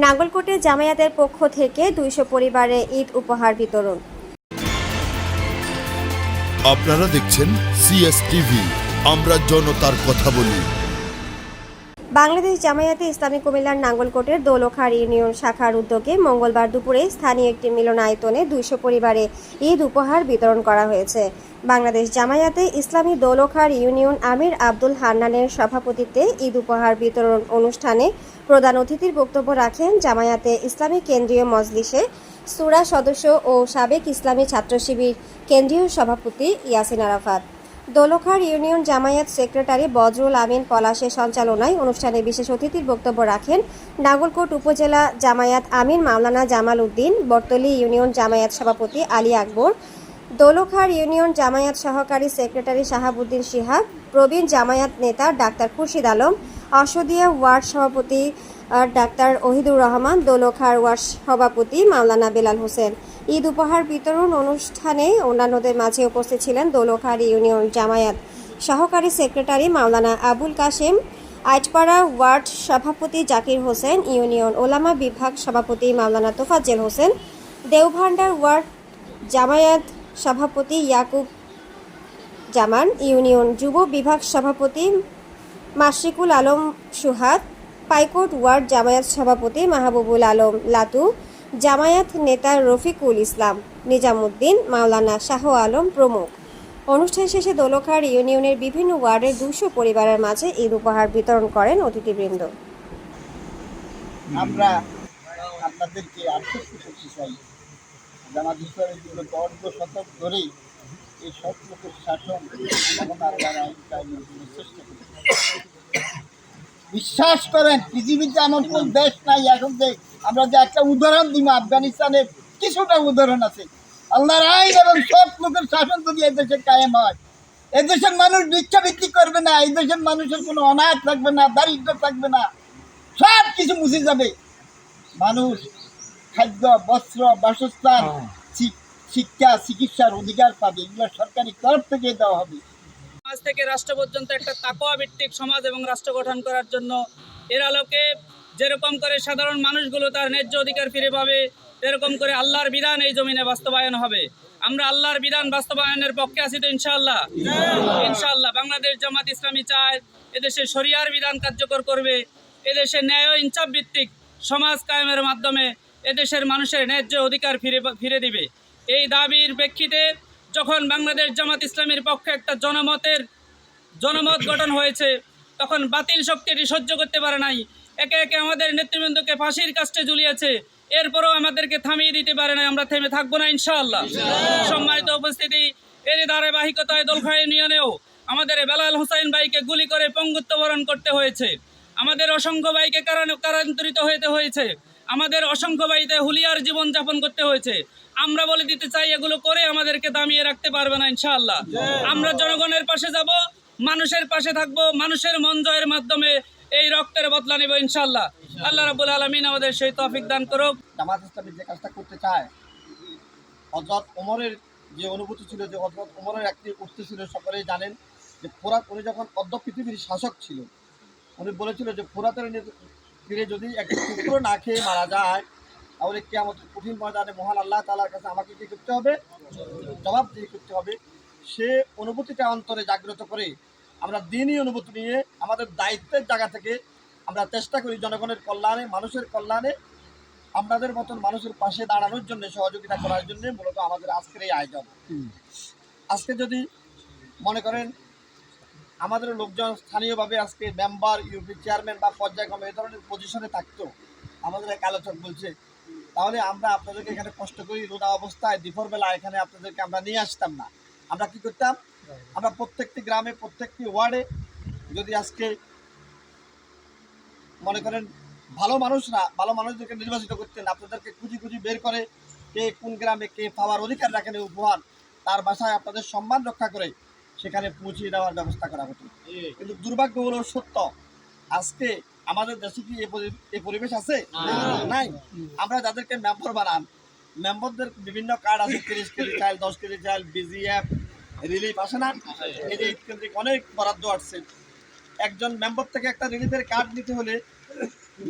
নাগলকোটে জামায়াতের পক্ষ থেকে দুইশো পরিবারে ঈদ উপহার বিতরণ। আপনারা দেখছেন সিএসটিভি আমরা জনতার কথা বলি। বাংলাদেশ জামায়াতে ইসলামী কুমিল্লার নাঙ্গলকোটের দোলখার ইউনিয়ন শাখার উদ্যোগে মঙ্গলবার দুপুরে স্থানীয় একটি মিলনায়তনে দুইশো পরিবারে ঈদ উপহার বিতরণ করা হয়েছে। বাংলাদেশ জামায়াতে ইসলামী দোলখার ইউনিয়ন আমির আব্দুল হান্নানের সভাপতিত্বে ঈদ উপহার বিতরণ অনুষ্ঠানে প্রধান অতিথির বক্তব্য রাখেন জামায়াতে ইসলামী কেন্দ্রীয় মজলিসে সুরা সদস্য ও সাবেক ইসলামী ছাত্র শিবির কেন্দ্রীয় সভাপতি ইয়াসিন আরাফাত। দোলখার ইউনিয়ন জামায়াত সেক্রেটারি বজরুল আমিন পলাশের সঞ্চালনায় অনুষ্ঠানে বিশেষ অতিথির বক্তব্য রাখেন নাগরকোট উপজেলা জামায়াত আমির মাওলানা জামাল উদ্দিন বর্তলি ইউনিয়ন জামায়াত সভাপতি আলী আকবর, দোলখার ইউনিয়ন জামায়াত সহকারী সেক্রেটারি শাহাবুদ্দিন শিহাব, প্রবীণ জামায়াত নেতা ডাক্তার খুরশিদ আলম, অসদিয়া ওয়ার্ড সভাপতি ডাক্তার ওহিদুর রহমান, দোলখার ওয়ার্ড সভাপতি মাওলানা বেলাল হোসেন। ঈদ উপহার বিতরণ অনুষ্ঠানে অন্যান্যদের মাঝে উপস্থিত ছিলেন দোলখার ইউনিয়ন জামায়াত সহকারী সেক্রেটারি মাওলানা আবুল কাশেম আইটপাড়া ওয়ার্ড সভাপতি জাকির হোসেন, ইউনিয়ন ওলামা বিভাগ সভাপতি মাওলানা তোফাজ্জেল হোসেন, দেওভান্ডার ওয়ার্ড জামায়াত সভাপতি ইয়াকুব জামান, ইউনিয়ন যুব বিভাগ সভাপতি মাসিকুল আলম সুহাদ পাইকোট ওয়ার্ড জামায়াত সভাপতি মাহবুবুল আলম লাতু জামায়াত নেতা রফিকুল ইসলাম, নিজামুদ্দিন, মাওলানা শাহ আলম প্রমুখ। অনুষ্ঠান শেষে দোলখার ইউনিয়নের বিভিন্ন ওয়ার্ডের দুশো পরিবারের মাঝে ঈদ উপহার বিতরণ করেন অতিথিবৃন্দ। আমরা আপনাদেরকে আশ্বস্ত করতে চাই শতক এই সব শাসন বিশ্বাস করেন পৃথিবীতে এমন কোন দেশ নাই। এখন যে আমরা যে একটা উদাহরণ দিব আফগানিস্তানের কিছুটা উদাহরণ আছে। আল্লাহর আইন এবং সব লোকের শাসন যদি এই দেশে কায়েম হয় এই দেশের মানুষ ভিক্ষাবৃত্তি করবে না এই দেশের মানুষের কোনো অনাথ থাকবে না দারিদ্র থাকবে না সব কিছু মুছে যাবে। মানুষ খাদ্য বস্ত্র বাসস্থান শিক্ষা চিকিৎসার অধিকার পাবে। এগুলো সরকারি তরফ থেকে দেওয়া হবে। সমাজ থেকে রাষ্ট্র পর্যন্ত একটা তাকোয়া ভিত্তিক সমাজ এবং রাষ্ট্র গঠন করার জন্য এর আলোকে যেরকম করে সাধারণ মানুষগুলো তার ন্যায্য অধিকার ফিরে পাবে, এরকম করে আল্লাহর বিধান এই জমিনে বাস্তবায়ন হবে। আমরা আল্লাহর বিধান বাস্তবায়নের পক্ষে আছি তো ইনশাআল্লাহ। ইনশাআল্লাহ বাংলাদেশ জামাত ইসলামী চায় এদেশে শরিয়ার বিধান কার্যকর করবে, এদেশে ন্যায় ইনসাফ ভিত্তিক সমাজ কায়েমের মাধ্যমে এদেশের মানুষের ন্যায্য অধিকার ফিরে ফিরে দিবে। এই দাবির প্রেক্ষিতে যখন বাংলাদেশ জামাত ইসলামের পক্ষে একটা জনমতের জনমত গঠন হয়েছে, তখন বাতিল শক্তিটি সহ্য করতে পারে নাই। একে একে আমাদের নেতৃবৃন্দকে ফাঁসির কাস্টে ঝুলিয়েছে। এরপরও আমাদেরকে থামিয়ে দিতে পারে নাই, আমরা থেমে থাকব না, ইনশাআল্লাহ। সম্মানিত উপস্থিতি এরই ধারাবাহিকতায় দলখা ইউনিয়নেও আমাদের বেলাল হোসাইন ভাইকে গুলি করে পঙ্গুত্ব বরণ করতে হয়েছে। আমাদের অসংখ্য ভাইকে কারান- কারান্তরিত হতে হয়েছে। আমাদের অসংখ্য ভাইতে হুলিয়ার জীবন যাপন করতে হয়েছে। আমরা বলে দিতে চাই, এগুলো করে আমাদেরকে দামিয়ে রাখতে পারবে না, ইনশাআল্লাহ। আমরা জনগণের পাশে যাব, মানুষের পাশে থাকব, মানুষের মন জয়ের মাধ্যমে এই রক্তের বদলা নেব, ইনশাআল্লাহ। আল্লাহ রাবুল আলমিন আমাদের সেই তৌফিক দান করুক। জামাত ইসলামী যে কাজটা করতে চায় হজরত ওমরের যে অনুভূতি ছিল, যে হজরত ওমরের একটি উক্তি ছিল, সকলেই জানেন যে ফোরাত, উনি যখন অর্ধ পৃথিবীর শাসক ছিল, উনি বলেছিল যে ফোরাতের তীরে যদি একটি কুকুর না খেয়ে মারা যায় তাহলে কি আমাদের কঠিন ময়দানে মহান আল্লাহ তালার কাছে আমাকে কি করতে হবে? জবাব দিয়ে করতে হবে। সে অনুভূতিটা অন্তরে জাগ্রত করে আমরা দিনই অনুভূতি নিয়ে আমাদের দায়িত্বের জায়গা থেকে আমরা চেষ্টা করি জনগণের কল্যাণে মানুষের কল্যাণে আপনাদের মতন মানুষের পাশে দাঁড়ানোর জন্য সহযোগিতা করার জন্য মূলত আমাদের আজকের এই আয়োজন। আজকে যদি মনে করেন আমাদের লোকজন স্থানীয়ভাবে আজকে মেম্বার, ইউপি চেয়ারম্যান বা পর্যায়ক্রমে এই ধরনের পজিশনে থাকতো। আমাদের এক আলোচক বলছে, তাহলে আমরা আপনাদেরকে এখানে কষ্ট করি, রোদা অবস্থায়, দুপুরবেলা এখানে আপনাদেরকে আমরা নিয়ে আসতাম না। আমরা কি করতাম? আমরা প্রত্যেকটি গ্রামে, প্রত্যেকটি ওয়ার্ডে যদি আজকে মনে করেন ভালো মানুষরা, ভালো মানুষদেরকে নির্বাচিত করতেন, আপনাদেরকে খুঁজি খুঁজি বের করে কে কোন গ্রামে কে পাওয়ার অধিকার রাখেন উপহার, তার বাসায় আপনাদের সম্মান রক্ষা করে সেখানে পৌঁছিয়ে দেওয়ার ব্যবস্থা করা হতো। কিন্তু দুর্ভাগ্য হলো সত্য আজকে আমাদের দেশে কি এই পরিবেশ আছে? নাই। আমরা যাদেরকে মেম্বার বানান মেম্বারদের বিভিন্ন কার্ড আছে তিরিশ কেজি চাল দশ কেজি চাল বিজিএফ রিলিফ আসে না? এই যে কেন্দ্রিক অনেক বরাদ্দ আসছে। একজন মেম্বার থেকে একটা রিলিফের কার্ড নিতে হলে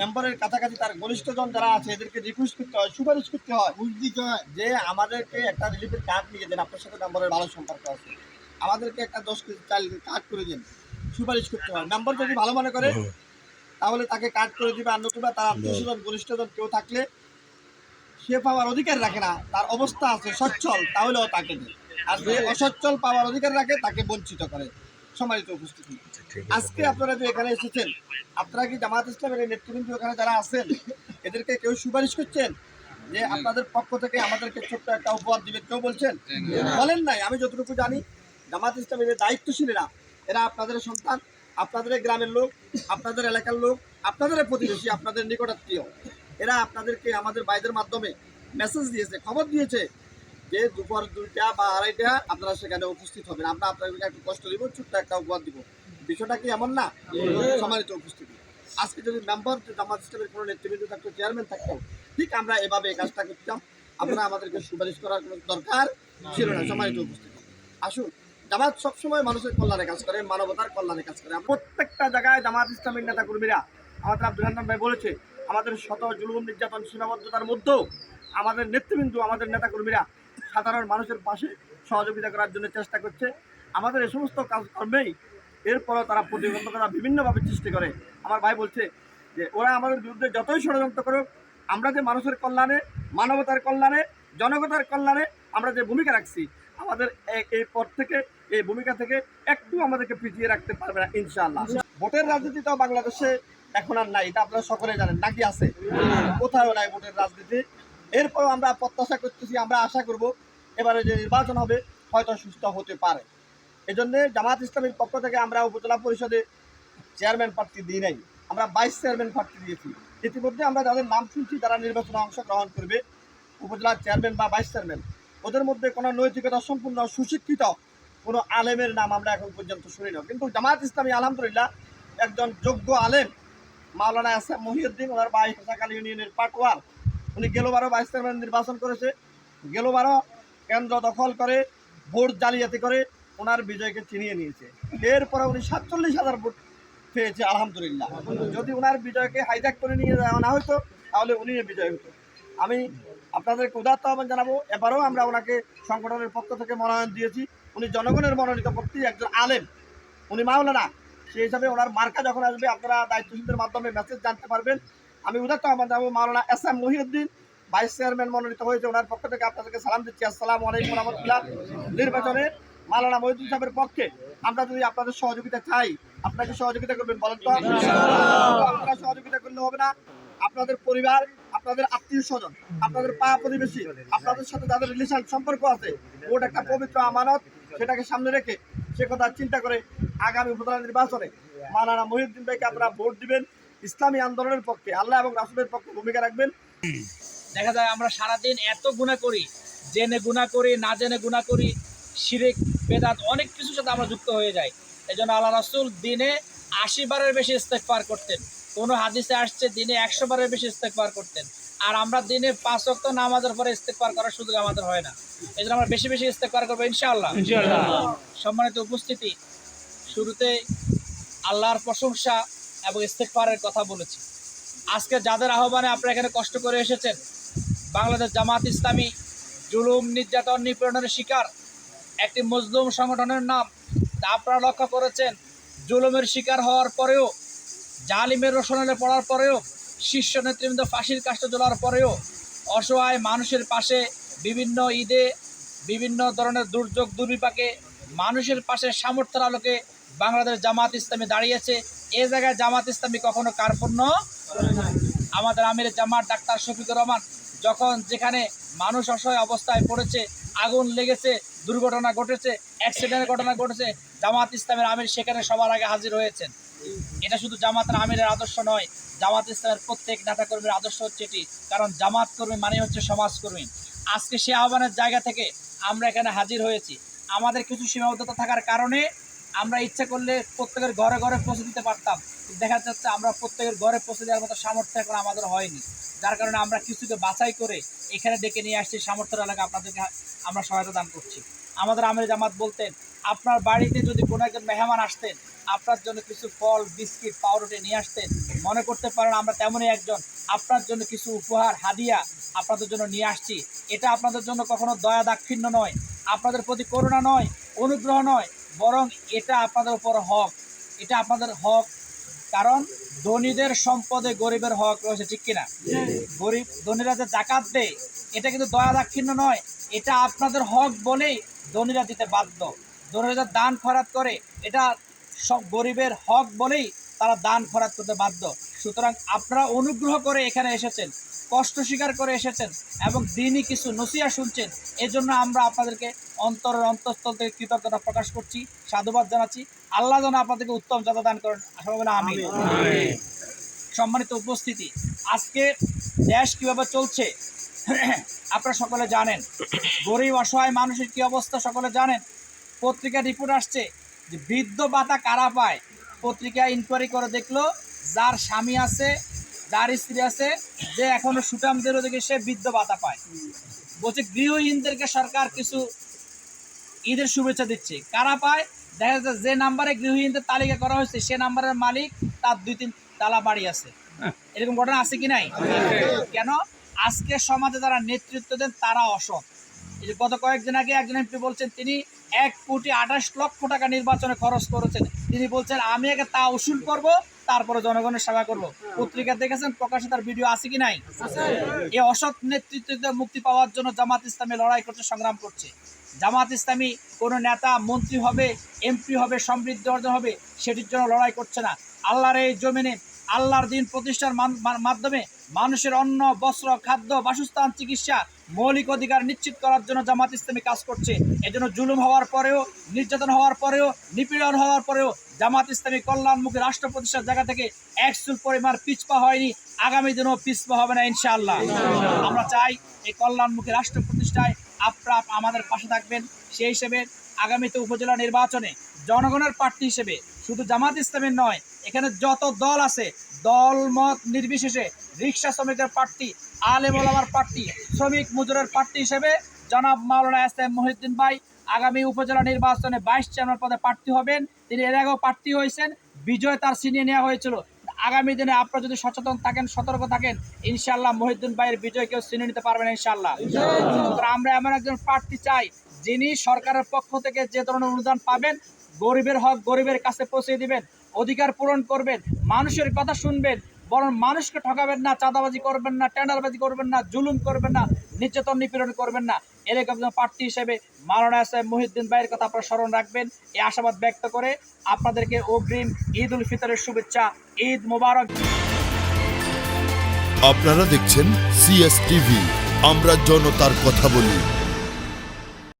মেম্বারের কাছাকাছি তার ঘনিষ্ঠজন যারা আছে এদেরকে রিকোয়েস্ট করতে হয় সুপারিশ করতে হয়। হয় যে আমাদেরকে একটা রিলিফের কার্ড নিয়ে দেন আপনার সাথে মেম্বারের ভালো সম্পর্ক আছে। আমাদেরকে একটা দশ কেজি চাল কার্ড করে দিন। সুপারিশ করতে হয়। মেম্বার যদি ভালো মনে করে তাহলে তাকে কার্ড করে দিবে আর নতুবা তার আত্মীয় ঘনিষ্ঠজন কেউ থাকলে সে পাওয়ার অধিকার রাখে না। তার অবস্থা আছে সচ্ছল তাহলেও তাকে দেয় আর যে অসচ্ছল পাওয়ার অধিকার রাখে তাকে বঞ্চিত করে। সম্মানিত উপস্থিতি। আজকে আপনারা যে এখানে এসেছেন আপনারা কি জামাত ইসলামের এই নেতৃবৃন্দ এখানে যারা আছেন এদেরকে কেউ সুপারিশ করছেন? যে আপনাদের পক্ষ থেকে আমাদেরকে ছোট্ট একটা উপহার দিবেন কেউ বলছেন? বলেন নাই আমি যতটুকু জানি। জামাত ইসলামের যে দায়িত্বশীলেরা, এরা আপনাদের সন্তান, আপনাদের গ্রামের লোক, আপনাদের এলাকার লোক, আপনাদের প্রতিবেশী, আপনাদের নিকটাত্মীয়। এরা আপনাদেরকে আমাদের বাইদের মাধ্যমে মেসেজ দিয়েছে, খবর দিয়েছে যে দুপুর দুইটা বা আড়াইটা আপনারা সেখানে উপস্থিত হবেন। আমরা আপনাদেরকে একটু কষ্ট দিব, ছোট্ট একটা উপহার দিব। বিষয়টা কি এমন না? সম্মানিত উপস্থিতি। আজকে যদি মেম্বার জামাত ইসলামের কোনো নেতৃবৃন্দ থাকতো চেয়ারম্যান থাকতো, ঠিক আমরা এভাবে এই কাজটা করতাম। আপনারা আমাদেরকে সুপারিশ করার কোনো দরকার ছিল না সম্মানিত উপস্থিতি। আসুন জামাত সবসময় মানুষের কল্যাণে কাজ করে, মানবতার কল্যাণে কাজ করে। প্রত্যেকটা জায়গায় জামাত ইসলামের নেতা কর্মীরা, আমাদের আব্দুল হান্নান ভাই বলেছে, আমাদের শত জুলুম, নির্যাতন, সীমাবদ্ধতার মধ্যেও আমাদের নেতৃবৃন্দ, আমাদের নেতা কর্মীরা সাধারণ মানুষের পাশে সহযোগিতা করার জন্য চেষ্টা করছে। আমাদের এই সমস্ত কাজকর্মেই এরপরও তারা প্রতিবন্ধকতা বিভিন্নভাবে সৃষ্টি করে। আমার ভাই বলছে যে, ওরা আমাদের বিরুদ্ধে যতই ষড়যন্ত্র করুক, আমরা যে মানুষের কল্যাণে, মানবতার কল্যাণে জনগতার কল্যাণে আমরা যে ভূমিকা রাখছি, আমাদের এ- এই পথ থেকে এই ভূমিকা থেকে একটু আমাদেরকে পিছিয়ে রাখতে পারবে না, ইনশাআল্লাহ। ভোটের রাজনীতিটাও বাংলাদেশে এখন আর নাই, এটা আপনারা সকলে জানেন, নাকি আছে? কোথাও নাই ভোটের রাজনীতি। এরপরও আমরা প্রত্যাশা করতেছি, আমরা আশা করব এবারে যে নির্বাচন হবে, হয়তো সুস্থ হতে পারে। এজন্য জামাত ইসলামের পক্ষ থেকে আমরা উপজেলা পরিষদে চেয়ারম্যান প্রার্থী দিই নাই, আমরা ভাইস চেয়ারম্যান প্রার্থী দিয়েছি। ইতিমধ্যে আমরা যাদের নাম শুনছি তারা নির্বাচনে অংশগ্রহণ করবে উপজেলার চেয়ারম্যান বা ভাইস চেয়ারম্যান, ওদের মধ্যে কোনো নৈতিকতা সম্পূর্ণ সুশিক্ষিত কোনো আলেমের নাম আমরা এখন পর্যন্ত শুনি না। কিন্তু জামাত ইসলামী, আলহামদুলিল্লাহ, একজন যোগ্য আলেম, মাওলানা এস মহিউদ্দিন, ওনার ভাই হোসাকাল ইউনিয়নের পাটওয়ার উনি গেলোবারও ভাইস চেয়ারম্যান নির্বাচন করেছে। গেলোবারও কেন্দ্র দখল করে, ভোট জালিয়াতি করে ওনার বিজয়কে চিনিয়ে নিয়েছে। এরপরে উনি সাতচল্লিশ হাজার ভোট পেয়েছে, আলহামদুলিল্লাহ। যদি ওনার বিজয়কে হাইজ্যাক করে নিয়ে যাওয়া না হতো, তাহলে উনি বিজয় হতো। আমি আপনাদেরকে উদাত্ত আহ্বান জানাব, এবারও আমরা ওনাকে সংগঠনের পক্ষ থেকে মনোনয়ন দিয়েছি। উনি জনগণের মনোনীত ব্যক্তি একজন আলেম। উনি মাওলানা। সেই হিসাবে ওনার মার্কা যখন আসবে আপনারা দায়িত্বশীলদের মাধ্যমে মেসেজ জানতে পারবেন। আমি উদাত্ত আমার জানাব Maulana S M Mohiuddin vice chairman মনোনীত হয়েছে ওনার পক্ষ থেকে। আপনাদেরকে সালাম দিচ্ছি। আসসালামু আলাইকুম রহমতুল্লাহ। নির্বাচনে মাওলানা মহিউদ্দিন সাহেবের পক্ষে আমরা যদি আপনাদের সহযোগিতা চাই আপনাকে সহযোগিতা করবেন বলেন তো? আপনারা সহযোগিতা করলে হবে না। আপনাদের পরিবার আপনাদের আত্মীয় স্বজন আপনাদের পা প্রতিবেশী আপনাদের সাথে যাদের রিলেশন সম্পর্ক আছে ওটা একটা পবিত্র আমানত। সেটাকে সামনে রেখে সে কথা চিন্তা করে আগামী উপজেলা নির্বাচনে মাওলানা মহিউদ্দিন ভাইকে আপনারা ভোট দিবেন। ইসলামী আন্দোলনের পক্ষে আল্লাহ এবং রাসুলের পক্ষে ভূমিকা রাখবেন। দেখা যায় আমরা সারাদিন এত গুণা করি, জেনে গুণা করি, না জেনে গুণা করি, শিরিক, বেদাত অনেক কিছুর সাথে আমরা যুক্ত হয়ে যাই। এই জন্য আল্লাহ রাসুল দিনে আশি বারের বেশি ইস্তেকবার করতেন। কোনো হাদিসে আসছে দিনে একশো বারের বেশি ইস্তেকবার করতেন। আর আমরা দিনে পাঁচ অক্ত নামাজের পরে ইস্তেকবার করার সুযোগ আমাদের হয় না। এই জন্য আমরা বেশি বেশি ইস্তেকবার করব ইনশাআল্লাহ। সম্মানিত উপস্থিতি শুরুতে আল্লাহর প্রশংসা এবং ইস্তেকবারের কথা বলেছি। আজকে যাদের আহ্বানে আপনারা এখানে কষ্ট করে এসেছেন বাংলাদেশ জামাত ইসলামী জুলুম নির্যাতন নিপীড়নের শিকার একটি মজলুম সংগঠনের নাম তা আপনারা লক্ষ্য করেছেন জুলুমের শিকার হওয়ার পরেও জালিমের রোশনালে পড়ার পরেও শীর্ষ নেতৃবৃন্দ ফাঁসির কাজটা তোলার পরেও অসহায় মানুষের পাশে বিভিন্ন ঈদে বিভিন্ন ধরনের দুর্যোগ, দুর্বিপাকে মানুষের পাশে সামর্থ্যের আলোকে বাংলাদেশ জামাত ইসলামী দাঁড়িয়েছে। এ জায়গায় জামাত ইসলামী কখনো কার্পণ্য আমাদের আমির জামাত ডাক্তার শফিকুর রহমান যখন যেখানে মানুষ অসহায় অবস্থায় পড়েছে, আগুন লেগেছে, দুর্ঘটনা ঘটেছে অ্যাক্সিডেন্টের ঘটনা ঘটেছে, জামাত ইসলামের আমির সেখানে সবার আগে হাজির হয়েছেন। এটা শুধু জামাতের আমিরের আদর্শ নয়, জামাত ইসলামের প্রত্যেক নেতাকর্মীর আদর্শ হচ্ছে এটি, কারণ জামাত কর্মী মানে হচ্ছে সমাজকর্মী। আজকে সে আহ্বানের জায়গা থেকে আমরা এখানে হাজির হয়েছি। আমাদের কিছু সীমাবদ্ধতা থাকার কারণে আমরা ইচ্ছা করলে প্রত্যেকের ঘরে ঘরে পৌঁছে দিতে পারতাম। দেখা যাচ্ছে আমরা প্রত্যেকের ঘরে পৌঁছে দেওয়ার মতো সামর্থ্য এখন আমাদের হয়নি। যার কারণে আমরা কিছুকে বাছাই করে এখানে ডেকে নিয়ে আসছি সামর্থ্যের এলাকা আপনাদেরকে আমরা সহায়তা দান করছি। আমাদের আমির জামাত বলতেন, আপনার বাড়িতে যদি কোনো একজন মেহমান আসতেন, আপনার জন্য কিছু ফল, বিস্কিট, পাউরুটি নিয়ে আসতেন, মনে করতে পারেন আমরা তেমনই একজন। আপনার জন্য কিছু উপহার, হাদিয়া আপনাদের জন্য নিয়ে আসছি। এটা আপনাদের জন্য কখনো দয়া দাক্ষিণ্য নয়। আপনাদের প্রতি করুণা নয়, অনুগ্রহ নয়। বরং এটা আপনাদের উপর হক। এটা আপনাদের হক, কারণ ধনীদের সম্পদে গরিবের হক রয়েছে, ঠিক কিনা? গরিব, ধনীরা যে জাকাত দেয়, এটা কিন্তু দয়া দাক্ষিণ্য নয়। এটা আপনাদের হক বলেই ধনীরা দিতে বাধ্য। ধনীরা দান খরাত করে, এটা সব গরিবের হক বলেই তারা দান খরাত করতে বাধ্য। সুতরাং আপনারা অনুগ্রহ করে এখানে এসেছেন, কষ্ট স্বীকার করে এসেছেন এবং দিনই কিছু নসিয়া শুনছেন। এজন্য আমরা আপনাদেরকে অন্তরের অন্তঃস্থল থেকে কৃতজ্ঞতা প্রকাশ করছি সাধুবাদ জানাচ্ছি। আল্লাহ যেন আপনাদেরকে উত্তম যাতা দান করেন বলে আমি সম্মানিত উপস্থিতি আজকে দেশ কীভাবে চলছে আপনারা সকলে জানেন। গরিব অসহায় মানুষের কি অবস্থা সকলে জানেন? পত্রিকা রিপোর্ট আসছে যে বৃদ্ধ ভাতা কারা পায়? পত্রিকা ইনকোয়ারি করে দেখল যার স্বামী আছে যার স্ত্রী আছে যে এখনও সুটামদের ওদিকে সে বৃদ্ধ ভাতা পায়। বলছে গৃহহীনদেরকে সরকার কিছু ঈদের শুভেচ্ছা দিচ্ছে। কারা পায়? দেখা যাচ্ছে যে নাম্বারে গৃহহীনদের তালিকা করা হয়েছে সে নাম্বারের মালিক তার দুই তিন তালা বাড়ি আছে। এরকম ঘটনা আছে কি নাই? কেন? আজকে সমাজে যারা নেতৃত্ব দেন তারা অসৎ। এই যে গত কয়েকদিন আগে একজন এমপি বলছেন তিনি এক কোটি আঠাশ লক্ষ টাকা নির্বাচনে খরচ করেছেন। তিনি বলছেন আমি আগে তা উসুল করব তারপরে জনগণের সেবা করব। পত্রিকা দেখেছেন প্রকাশে তার ভিডিও আছে কি নাই? এই অসৎ নেতৃত্ব মুক্তি পাওয়ার জন্য জামাত ইসলামী লড়াই করছে সংগ্রাম করছে। জামাত ইসলামী কোনো নেতা মন্ত্রী হবে এমপি হবে সমৃদ্ধি অর্জন হবে সেটির জন্য লড়াই করছে না। আল্লাহর এই জমিনে আল্লাহর দিন প্রতিষ্ঠার মাধ্যমে মানুষের অন্ন বস্ত্র খাদ্য বাসস্থান চিকিৎসা মৌলিক অধিকার নিশ্চিত করার জন্য জামাত ইসলামী কাজ করছে। এজন্য জুলুম হওয়ার পরেও, নির্যাতন হওয়ার পরেও, নিপীড়ন হওয়ার পরেও জামাত ইসলামী কল্যাণমুখী রাষ্ট্র প্রতিষ্ঠার জায়গা থেকে এক চুল পরিমাণ পিছপা হয়নি। আগামী দিনেও পিছপা হবে না ইনশাআল্লাহ। আমরা চাই এই কল্যাণমুখী রাষ্ট্র প্রতিষ্ঠায় আপনারা আমাদের পাশে থাকবেন। সেই হিসেবে আগামীতে উপজেলা নির্বাচনে জনগণের প্রার্থী হিসেবে শুধু জামাত ইসলামের নয়, এখানে যত দল আছে, দল, মত নির্বিশেষে রিক্সা শ্রমিকের প্রার্থী আলেম ওলামার প্রার্থী, শ্রমিক মজুরের প্রার্থী হিসেবে জনাব মাওলানা এস এম মহিউদ্দিন ভাই আগামী উপজেলা নির্বাচনে বাইশ চেয়ারম্যান পদে প্রার্থী হবেন। তিনি এর আগেও প্রার্থী হয়েছেন। বিজয় তার ছিনিয়ে নেওয়া হয়েছিল। আগামী দিনে আপনারা যদি সচেতন থাকেন, সতর্ক থাকেন, ইনশাআল্লাহ মহিউদ্দিন ভাইয়ের বিজয় কেউ ছিনিয়ে নিতে পারবেন ইনশাল্লাহ আমরা এমন একজন প্রার্থী চাই, যিনি সরকারের পক্ষ থেকে যে ধরনের অনুদান পাবেন, গরিবের হক গরিবের কাছে পৌঁছে দিবেন, অধিকার পূরণ করবেন, মানুষের কথা শুনবেন বরং মানুষকে ঠকাবেন না, চাঁদাবাজি করবেন না, টেন্ডারবাজি করবেন না, জুলুম করবেন না, নির্যাতন নিপীড়ন করবেন না। এরকম প্রার্থী হিসেবে মারানা সাহেব মহিউদ্দিন ভাইয়ের কথা আপনারা স্মরণ রাখবেন। এই আশাবাদ ব্যক্ত করে আপনাদেরকে অগ্রিম ঈদ উল ফিতরের শুভেচ্ছা, ঈদ মোবারক। আপনারা দেখছেন সিএস টিভি আমরা জনতার কথা বলি।